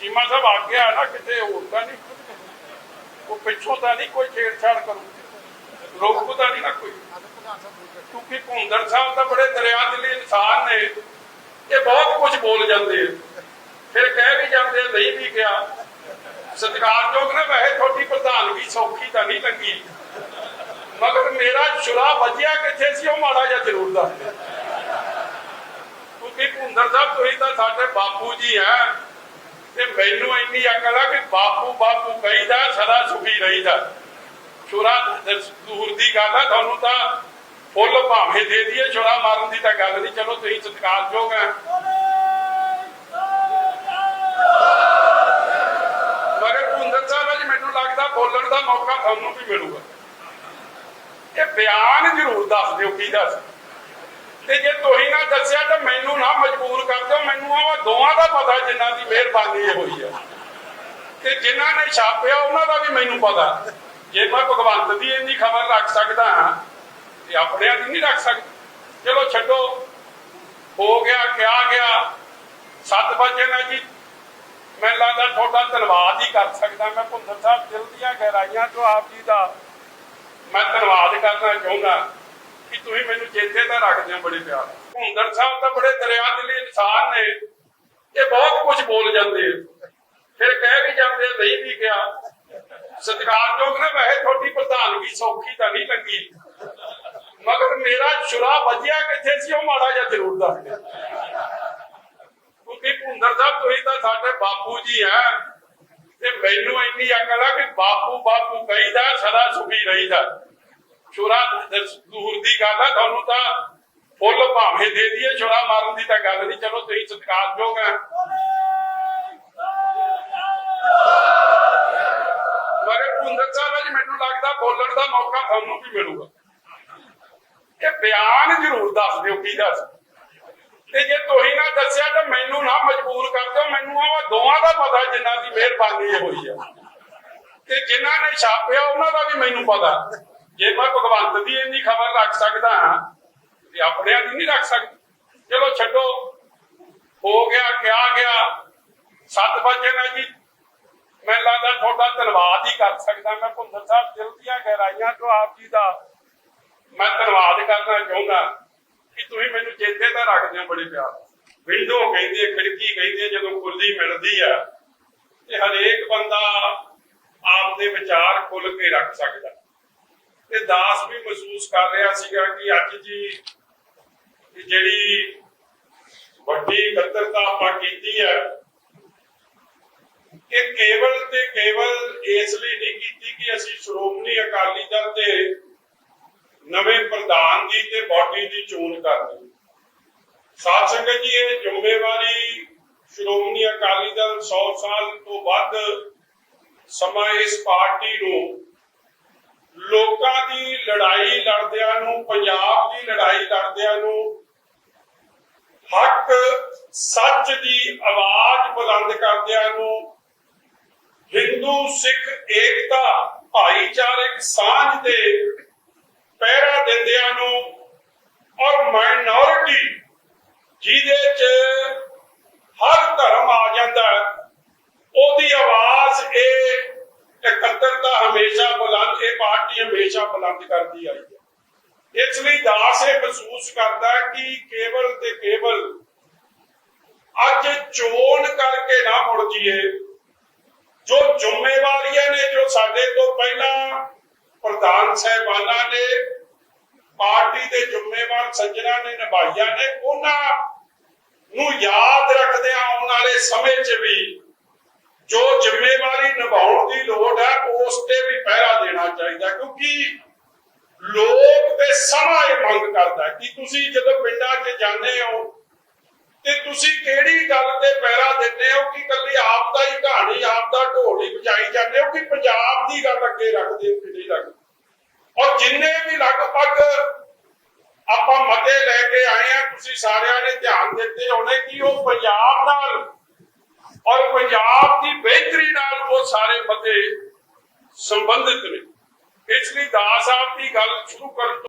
ਚੀਮਾ ਸਾਹਿਬ ਆ ਗਿਆ ਨਾ ਕਿਤੇ ਹੋਰ ਤਾਂ ਨਹੀਂ। ਉਹ ਪਿੱਛੋਂ ਤਾਂ ਨਹੀਂ ਕੋਈ ਛੇੜਛਾੜ ਕਰੂ। ਰੋਕੂ ਤਾਂ ਨਹੀਂ ਨਾ ਕੋਈ। ਕਿਉਂਕਿ ਭੁੰਦਰ ਸਾਹਿਬ ਤਾਂ ਬੜੇ ਦਰਿਆ ਦਿਲੀ ਇਨਸਾਨ ਨੇ। ਇਹ ਬਹੁਤ ਕੁਝ ਬੋਲ ਜਾਂਦੇ ਫਿਰ ਕਹਿ ਵੀ ਜਾਂਦੇ ਨਹੀਂ ਵੀ ਗਿਆ ਸਤਿਕਾਰਯੋਗ ਨੇ ਵੈਸੇ ਤੁਹਾਡੀ ਪ੍ਰਧਾਨਗੀ ਸੌਖੀ ਤਾਂ ਨਹੀਂ ਲੱਗੀ। ਮਗਰ ਮੇਰਾ ਛੁਰਾ ਵੱਜਿਆ ਕਿੱਥੇ ਸੀ, ਉਹ ਮਾੜਾ ਜਿਹਾ ਜ਼ਰੂਰ ਦੱਸ ਦਿਓ। ਕਿਉਂਕਿ ਭੁੰਦਰ ਸਾਹਿਬ, ਤੁਸੀਂ ਤਾਂ ਸਾਡੇ ਬਾਪੂ ਜੀ ਹੈ ਤੇ ਮੈਨੂੰ ਇੰਨੀ ਅਕਲ ਆ ਕਿ ਬਾਪੂ ਬਾਪੂ ਕਹੀਦਾ, ਸਦਾ ਸੁਖੀ ਰਹੀਦਾ। ਛੁਰਾ ਦੂਰ ਦੀ ਗੱਲ ਆ, ਤੁਹਾਨੂੰ ਤਾਂ ਫੁੱਲ ਭਾਵੇਂ ਦੇ ਦਈਏ, ਛੁਰਾ ਮਾਰਨ ਦੀ ਤਾਂ ਗੱਲ ਨਹੀਂ। ਚਲੋ, ਤੁਸੀਂ ਸਤਿਕਾਰਯੋਗ ਆ। ਮਗਰ ਭੁੰਦਰ ਸਾਹਿਬ ਅੱਜ ਮੈਨੂੰ ਲੱਗਦਾ ਬੋਲਣ ਦਾ ਮੌਕਾ ਤੁਹਾਨੂੰ ਵੀ ਮਿਲੂਗਾ। ਇਹ ਬਿਆਨ ਜ਼ਰੂਰ ਦੱਸ ਦਿਓ, ਕੀ ਦੱਸ ਤੇ ਜੇ ਤੁਸੀਂ ਨਾ ਦੱਸਿਆ ਤਾਂ ਮੈਨੂੰ ਨਾ ਮਜਬੂਰ ਕਰ ਦਿਓ। ਮੈਨੂੰ ਉਹ ਦੋਵਾਂ ਦਾ ਪਤਾ ਜਿਨ੍ਹਾਂ ਦੀ ਮਿਹਰਬਾਨੀ ਹੋਈ ਹੈ ਤੇ ਜਿਨ੍ਹਾਂ ਨੇ ਛਾਪਿਆ, ਉਹਨਾਂ ਦਾ ਵੀ ਮੈਨੂੰ ਪਤਾ। ਜੇ ਮੈਂ ਭਗਵੰਤ ਦੀ ਇੰਨੀ ਖਬਰ ਰੱਖ ਸਕਦਾ ਤੇ ਆਪਣਿਆਂ ਦੀ ਨਹੀਂ ਰੱਖ ਸਕਦਾ। ਚਲੋ ਛੱਡੋ। ਹੋ ਗਿਆ ਕਿਹਾ ਗਿਆ? 7 ਵਜੇ ਨਾ ਜੀ। ਮੈਨੂੰ ਲੱਗਦਾ ਤੁਹਾਡਾ ਧੰਨਵਾਦ ਹੀ ਕਰ ਸਕਦਾ। ਮੈਂ ਭੁੰਦਰ ਸਾਹਿਬ ਦਿਲ ਦੀਆਂ ਗਹਿਰਾਈਆਂ ਤੋਂ ਆਪ ਜੀ ਦਾ ਮੈਂ ਧੰਨਵਾਦ ਕਰਨਾ ਚਾਹੁੰਦਾ। ਕਿ ਤੁਸੀਂ ਮੈਨੂੰ ਚੇਤੇ ਤਾਂ ਰੱਖਦੇ ਹੋ ਬੜੇ ਪਿਆਰ ਭੁੰਦਰ ਸਾਹਿਬ ਤਾਂ ਬੜੇ ਦਰਿਆ ਦਿਲੀ ਇਨਸਾਨ ਨੇ। ਇਹ ਬਹੁਤ ਕੁਝ ਬੋਲ ਜਾਂਦੇ ਫਿਰ ਕਹਿ ਵੀ ਜਾਂਦੇ ਨਹੀਂ ਵੀ ਗਿਆ ਸਤਿਕਾਰਯੋਗ ਨੇ, ਵੈਸੇ ਤੁਹਾਡੀ ਪ੍ਰਧਾਨਗੀ ਸੌਖੀ ਤਾਂ ਨਹੀਂ ਲੱਗੀ। ਮਗਰ ਮੇਰਾ ਛੁਰਾ ਵੱਜਿਆ ਕਿੱਥੇ ਸੀ, ਉਹ ਮਾੜਾ ਜਿਹਾ ਜ਼ਰੂਰ ਦੱਸ ਦਿਓ ਕਿਉਂਕਿ ਭੁੰਦਰ ਸਾਹਿਬ, ਤੁਸੀਂ ਤਾਂ ਸਾਡੇ ਬਾਪੂ ਜੀ ਆ। ਤੇ ਮੈਨੂੰ ਇੰਨੀ ਅਕਲ ਆ ਕਿ ਬਾਪੂ ਬਾਪੂ ਕਹੀਦਾ, ਸਦਾ ਸੁਖੀ ਰਹੀਦਾ। ਛੁਰਾ ਦੂਰ ਦੀ ਗੱਲ ਆ, ਤੁਹਾਨੂੰ ਤਾਂ ਫੁੱਲ ਭਾਵੇਂ ਦੇ ਦਈਏ ਛੁਰਾ ਮਾਰਨ ਦੀ ਤਾਂ ਗੱਲ ਨਹੀਂ। ਚਲੋ ਤੁਸੀਂ ਸਤਿਕਾਰਯੋਗ ਆ। ਮਗਰ ਭੁੰਦਰ ਸਾਹਿਬ ਅੱਜ ਮੈਨੂੰ ਲੱਗਦਾ ਬੋਲਣ ਦਾ ਮੌਕਾ ਤੁਹਾਨੂੰ ਵੀ ਮਿਲੂਗਾ। ਇਹ ਬਿਆਨ ਜ਼ਰੂਰ ਦੱਸ ਦਿਓ, ਕੀ ਦੱਸ। ਤੇ ਜੇ ਤੁਸੀਂ ਨਾ ਦੱਸਿਆ, ਤਾਂ ਮੈਨੂੰ ਨਾ ਮਜਬੂਰ ਕਰ ਦਿਓ। ਮੈਨੂੰ ਉਹ ਦੋਵਾਂ ਦਾ ਪਤਾ ਜਿੰਨਾ ਦੀ ਮਿਹਰਬਾਨੀ ਹੋਈ ਹੈ ਤੇ ਜਿਨ੍ਹਾਂ ਨੇ ਛਾਪਿਆ, ਉਹਨਾਂ ਦਾ ਵੀ ਮੈਨੂੰ ਪਤਾ। ਜੇ ਮੈਂ ਭਗਵੰਤ ਦੀ ਇੰਨੀ ਖਬਰ ਰੱਖ ਸਕਦਾ ਹਾਂ ਤੇ ਆਪਣਿਆਂ ਦੀ ਨਹੀਂ ਰੱਖ ਸਕਦਾ। ਚਲੋ ਛੱਡੋ। ਹੋ ਗਿਆ ਕਿਹਾ ਗਿਆ? 7 ਵਜੇ ਨਾ ਜੀ। ਮੈਨੂੰ ਲੱਗਦਾ ਤੁਹਾਡਾ ਧੰਨਵਾਦ ਹੀ ਕਰ ਸਕਦਾ। ਮੈਂ ਭੁੰਦਰ ਸਾਹਿਬ ਦਿਲ ਦੀਆਂ ਗਹਿਰਾਈਆਂ ਤੋਂ ਆਪ ਜੀ ਦਾ ਮੈਂ ਧੰਨਵਾਦ ਕਰਨਾ ਚਾਹੁੰਦਾ ਕਿ ਤੁਸੀਂ ਮੈਨੂੰ ਚੇਤੇ ਤਾਂ ਰੱਖਦੇ ਹੋ ਬੜੇ ਪਿਆਰ ਵਿੰਡੋ ਕਹਿੰਦੀ ਹੈ, ਖਿੜਕੀ ਕਹਿੰਦੀ ਹੈ, ਜਦੋਂ ਖੁੱਲੀ ਮਿਲਦੀ ਆ ਤੇ ਹਰੇਕ ਬੰਦਾ ਆਪ ਦੇ ਵਿਚਾਰ ਖੁੱਲ ਕੇ ਰੱਖ ਸਕਦਾ। ਤੇ ਦਾਸ ਵੀ ਮਹਿਸੂਸ ਕਰ ਰਿਹਾ ਸੀਗਾ ਕਿ ਅੱਜ ਜੀ ਜਿਹੜੀ ਵੱਡੀ ਇਕੱਤਰਤਾ ਆਪਾਂ ਕੀਤੀ ਹੈ, ਇਹ ਕੇਵਲ ਤੇ ਕੇਵਲ ਇਸ ਲਈ ਨਹੀਂ ਕੀਤੀ ਕਿ ਅਸੀਂ ਸ਼੍ਰੋਮਣੀ ਅਕਾਲੀ ਦਲ ਤੇ ਨਵੇਂ ਪ੍ਰਧਾਨ ਦੀ ਤੇ ਬਾਡੀ ਦੀ ਚੋਣ ਕਰਦੇ ਸਾਧ ਸੰਗਤ ਜੀ, ਇਹ ਜ਼ਿੰਮੇਵਾਰੀ ਸ਼੍ਰੋਮਣੀ ਅਕਾਲੀ ਦਲ 100 ਸਾਲ ਤੋਂ ਵੱਧ ਸਮਾਂ ਇਸ ਪਾਰਟੀ ਨੂੰ ਲੋਕਾਂ ਦੀ ਲੜਾਈ ਲੜਦਿਆਂ ਨੂੰ, ਪੰਜਾਬ ਦੀ ਲੜਾਈ ਲੜਦਿਆਂ ਨੂੰ ਹੱਕ ਸੱਚ ਦੀ ਆਵਾਜ਼ ਬੁਲੰਦ ਕਰਦਿਆਂ ਨੂੰ ਹਿੰਦੂ, ਸਿੱਖ, ਏਕਤਾ, ਭਾਈਚਾਰਕ ਸਾਂਝ ਦੇ ਪਹਿਰਾ ਦਿੰਦਿਆਂ ਨੂੰ ਔਰ ਮਾਈਨੋਰਿਟੀ ਜਿਹਦੇ ਚ ਹਰ ਧਰਮ ਆ ਜਾਂਦਾ ਹੈ, ਉਹਦੀ ਆਵਾਜ਼ ਇਹ ਇਕੱਤਰਤਾ ਹਮੇਸ਼ਾ ਬੁਲੰਦ ਇਹ ਪਾਰਟੀ ਹਮੇਸ਼ਾ ਬੁਲੰਦ ਕਰਦੀ ਆਈ ਹੈ। ਇਸ ਲਈ ਦਾਸ ਇਹ ਮਹਿਸੂਸ ਕਰਦਾ ਕਿ ਕੇਵਲ ਤੇ ਕੇਵਲ ਅੱਜ ਚੋਣ ਕਰਕੇ ਨਾ ਮੁੜ ਜੀਏ। ਜੋ ਜ਼ਿੰਮੇਵਾਰੀਆਂ ਨੇ, ਜੋ ਸਾਡੇ ਤੋਂ ਪਹਿਲਾਂ ਪ੍ਰਧਾਨ ਸਾਹਿਬਾਨਾਂ ਨੇ, ਪਾਰਟੀ ਦੇ ਜ਼ਿੰਮੇਵਾਰ ਸੱਜਣਾ ਨੇ, ਨਿਭਾਈਆਂ ਨੇ, ਉਹਨਾਂ ਨੂੰ ਯਾਦ ਰੱਖਦੇ ਆਉਣ ਵਾਲੇ ਸਮੇਂ 'ਚ ਵੀ ਜੋ ਜਿੰਮੇਵਾਰ ਨਿਭਾਉਣ ਦੀ ਲੋੜ ਹੈ, ਉਸ ਤੇ ਵੀ ਪਹਿਰਾ ਦੇਣਾ ਚਾਹੀਦਾ, ਕਿਉਂਕਿ ਲੋਕ ਤੇ ਸਮਾਂ ਇਹ ਮੰਗ ਕਰਦਾ ਕਿ ਤੁਸੀਂ ਜਦੋਂ ਪਿੰਡਾਂ 'ਚ ਜਾਂਦੇ ਹੋ ਤੇ ਤੁਸੀਂ ਕਿਹੜੀ ਗੱਲ ਤੇ ਪਹਿਰਾ ਦਿੰਦੇ ਹੋ ਕਿ ਕੱਲੀ ਆਪ ਦਾ ਹੀ ਕਹਾਣੀ, ਆਪ ਦਾ ਢੋਲ ਹੀ ਵਜਾਈ ਜਾਂਦੇ ਹੋ ਕਿ ਪੰਜਾਬ ਦੀ ਗੱਲ ਅੱਗੇ ਰੱਖਦੇ ਹੋ ਕਿ ਨਹੀਂ ਔਰ ਜਿੰਨੇ ਵੀ ਲਗਭਗ ਆਪਾਂ ਮਤੇ ਲੈ ਕੇ ਆਏ ਆ, ਤੁਸੀਂ ਸਾਰਿਆਂ ਨੇ ਧਿਆਨ ਦਿੱਤੇ ਹੋਣੇ ਕਿ ਉਹ ਪੰਜਾਬ ਨਾਲ ਔਰ ਪੰਜਾਬ ਦੀ ਬਿਹਤਰੀ ਨਾਲ ਉਹ ਸਾਰੇ ਮਤੇ ਸੰਬੰਧਿਤ ਨੇ। ਇਸ ਲਈ ਦਾਸ ਸਾਹਿਬ ਦੀ ਗੱਲ ਸ਼ੁਰੂ ਕਰਨ ਤੋਂ